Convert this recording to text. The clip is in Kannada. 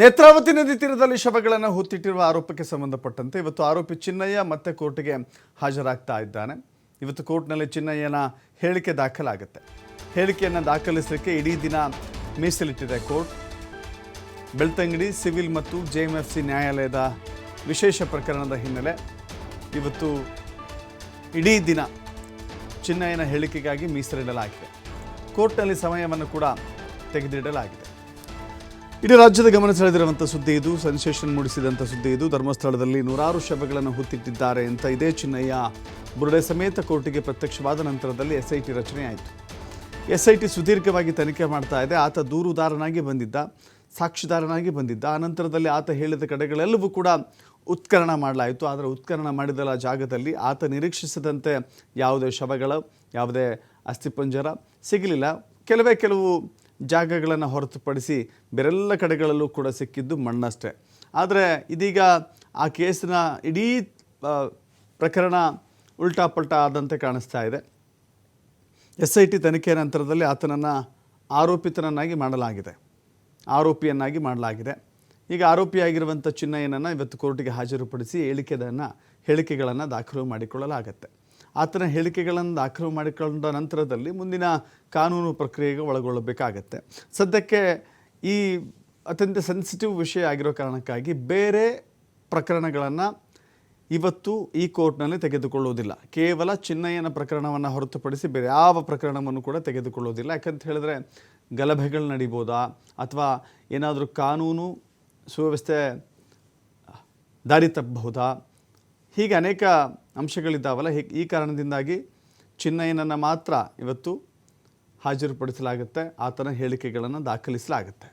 ನೇತ್ರಾವತಿ ನದಿ ತೀರದಲ್ಲಿ ಶವಗಳನ್ನು ಹೊತ್ತಿಟ್ಟಿರುವ ಆರೋಪಕ್ಕೆ ಸಂಬಂಧಪಟ್ಟಂತೆ ಇವತ್ತು ಆರೋಪಿ ಚಿನ್ನಯ್ಯ ಮತ್ತೆ ಕೋರ್ಟ್ಗೆ ಹಾಜರಾಗ್ತಾ ಇದ್ದಾನೆ. ಇವತ್ತು ಕೋರ್ಟ್ನಲ್ಲಿ ಚಿನ್ನಯ್ಯನ ಹೇಳಿಕೆ ದಾಖಲಾಗುತ್ತೆ. ಹೇಳಿಕೆಯನ್ನು ದಾಖಲಿಸಲಿಕ್ಕೆ ಇಡೀ ದಿನ ಮೀಸಲಿಟ್ಟಿದೆ ಕೋರ್ಟ್. ಬೆಳ್ತಂಗಡಿ, ಸಿವಿಲ್ ಮತ್ತು ಜೆಎಂಎಫ್ಸಿ ನ್ಯಾಯಾಲಯದ ವಿಶೇಷ ಪ್ರಕರಣದ ಹಿನ್ನೆಲೆ ಇವತ್ತು ಇಡೀ ದಿನ ಚಿನ್ನಯ್ಯನ ಹೇಳಿಕೆಗಾಗಿ ಮೀಸಲಿಡಲಾಗಿದೆ. ಕೋರ್ಟ್ನಲ್ಲಿ ಸಮಯವನ್ನು ಕೂಡ ತೆಗೆದಿಡಲಾಗಿದೆ. ಇಡೀ ರಾಜ್ಯದ ಗಮನ ಸೆಳೆದಿರುವಂಥ ಸುದ್ದಿ ಇದು. ಸೆನ್ಸೇಷನ್ ಮೂಡಿಸಿದಂಥ ಸುದ್ದಿ ಇದು. ಧರ್ಮಸ್ಥಳದಲ್ಲಿ ನೂರಾರು ಶವಗಳನ್ನು ಹುತ್ತಿಟ್ಟಿದ್ದಾರೆ ಅಂತ ಇದೇ ಚಿನ್ನಯ್ಯ. ಬುರುಡೆ ಸಮೇತ ಕೋರ್ಟಿಗೆ ಪ್ರತ್ಯಕ್ಷವಾದ ನಂತರದಲ್ಲಿ ಎಸ್ ಐ ಟಿ ರಚನೆಯಾಯಿತು ಎಸ್ ಐ ಟಿ ಸುದೀರ್ಘವಾಗಿ ತನಿಖೆ ಮಾಡ್ತಾ ಇದೆ. ಆತ ದೂರುದಾರನಾಗಿ ಬಂದಿದ್ದ, ಸಾಕ್ಷಿದಾರನಾಗಿ ಬಂದಿದ್ದ. ಆ ನಂತರದಲ್ಲಿ ಆತ ಹೇಳಿದ ಕಡೆಗಳೆಲ್ಲವೂ ಕೂಡ ಉತ್ಕರಣ ಮಾಡಲಾಯಿತು. ಆದರೆ ಉತ್ಕರಣ ಮಾಡಿದ ಜಾಗದಲ್ಲಿ ಆತ ನಿರೀಕ್ಷಿಸದಂತೆ ಯಾವುದೇ ಶವಗಳು, ಯಾವುದೇ ಅಸ್ಥಿಪಂಜರ ಸಿಗಲಿಲ್ಲ. ಕೆಲವೇ ಕೆಲವು ಜಾಗಗಳನ್ನು ಹೊರತುಪಡಿಸಿ ಬೇರೆಲ್ಲ ಕಡೆಗಳಲ್ಲೂ ಕೂಡ ಸಿಕ್ಕಿದ್ದು ಮಣ್ಣಷ್ಟೇ. ಆದರೆ ಇದೀಗ ಆ ಕೇಸಿನ ಇಡೀ ಪ್ರಕರಣ ಉಲ್ಟಾ ಪಲ್ಟಾ ಆದಂತೆ ಕಾಣಿಸ್ತಾ ಇದೆ. ಎಸ್ ಐ ಟಿ ತನಿಖೆಯ ನಂತರದಲ್ಲಿ ಆತನನ್ನು ಆರೋಪಿತನನ್ನಾಗಿ ಮಾಡಲಾಗಿದೆ. ಆರೋಪಿಯನ್ನಾಗಿ ಮಾಡಲಾಗಿದೆ. ಈಗ ಆರೋಪಿಯಾಗಿರುವಂಥ ಚಿನ್ನಯ್ಯನನ್ನು ಇವತ್ತು ಕೋರ್ಟಿಗೆ ಹಾಜರುಪಡಿಸಿ ಹೇಳಿಕೆದನ್ನು ಹೇಳಿಕೆಗಳನ್ನು ದಾಖಲು ಮಾಡಿಕೊಳ್ಳಲಾಗತ್ತೆ. ಆತನ ಹೇಳಿಕೆಗಳನ್ನು ದಾಖಲು ಮಾಡಿಕೊಂಡ ನಂತರದಲ್ಲಿ ಮುಂದಿನ ಕಾನೂನು ಪ್ರಕ್ರಿಯೆಗೆ ಒಳಗೊಳ್ಳಬೇಕಾಗತ್ತೆ. ಸದ್ಯಕ್ಕೆ ಈ ಅತ್ಯಂತ ಸೆನ್ಸಿಟಿವ್ ವಿಷಯ ಆಗಿರೋ ಕಾರಣಕ್ಕಾಗಿ ಬೇರೆ ಪ್ರಕರಣಗಳನ್ನು ಇವತ್ತು ಈ ಕೋರ್ಟ್ನಲ್ಲಿ ತೆಗೆದುಕೊಳ್ಳುವುದಿಲ್ಲ. ಕೇವಲ ಚಿನ್ನಯ್ಯನ ಪ್ರಕರಣವನ್ನು ಹೊರತುಪಡಿಸಿ ಬೇರೆ ಯಾವ ಪ್ರಕರಣವನ್ನು ಕೂಡ ತೆಗೆದುಕೊಳ್ಳುವುದಿಲ್ಲ. ಯಾಕಂತ ಹೇಳಿದ್ರೆ ಗಲಭೆಗಳು ನಡಿಬೋದಾ? ಅಥವಾ ಏನಾದರೂ ಕಾನೂನು ಸುವ್ಯವಸ್ಥೆ ದಾರಿ ತಪ್ಪಬಹುದಾ? ಹೀಗೆ ಅನೇಕ ಅಂಶಗಳಿದ್ದಾವಲ್ಲ ಈ ಕಾರಣದಿಂದಾಗಿ ಚಿನ್ನಯ್ಯನನ್ನು ಮಾತ್ರ ಇವತ್ತು ಹಾಜರುಪಡಿಸಲಾಗುತ್ತೆ ಆತನ ಹೇಳಿಕೆಗಳನ್ನು ದಾಖಲಿಸಲಾಗುತ್ತೆ.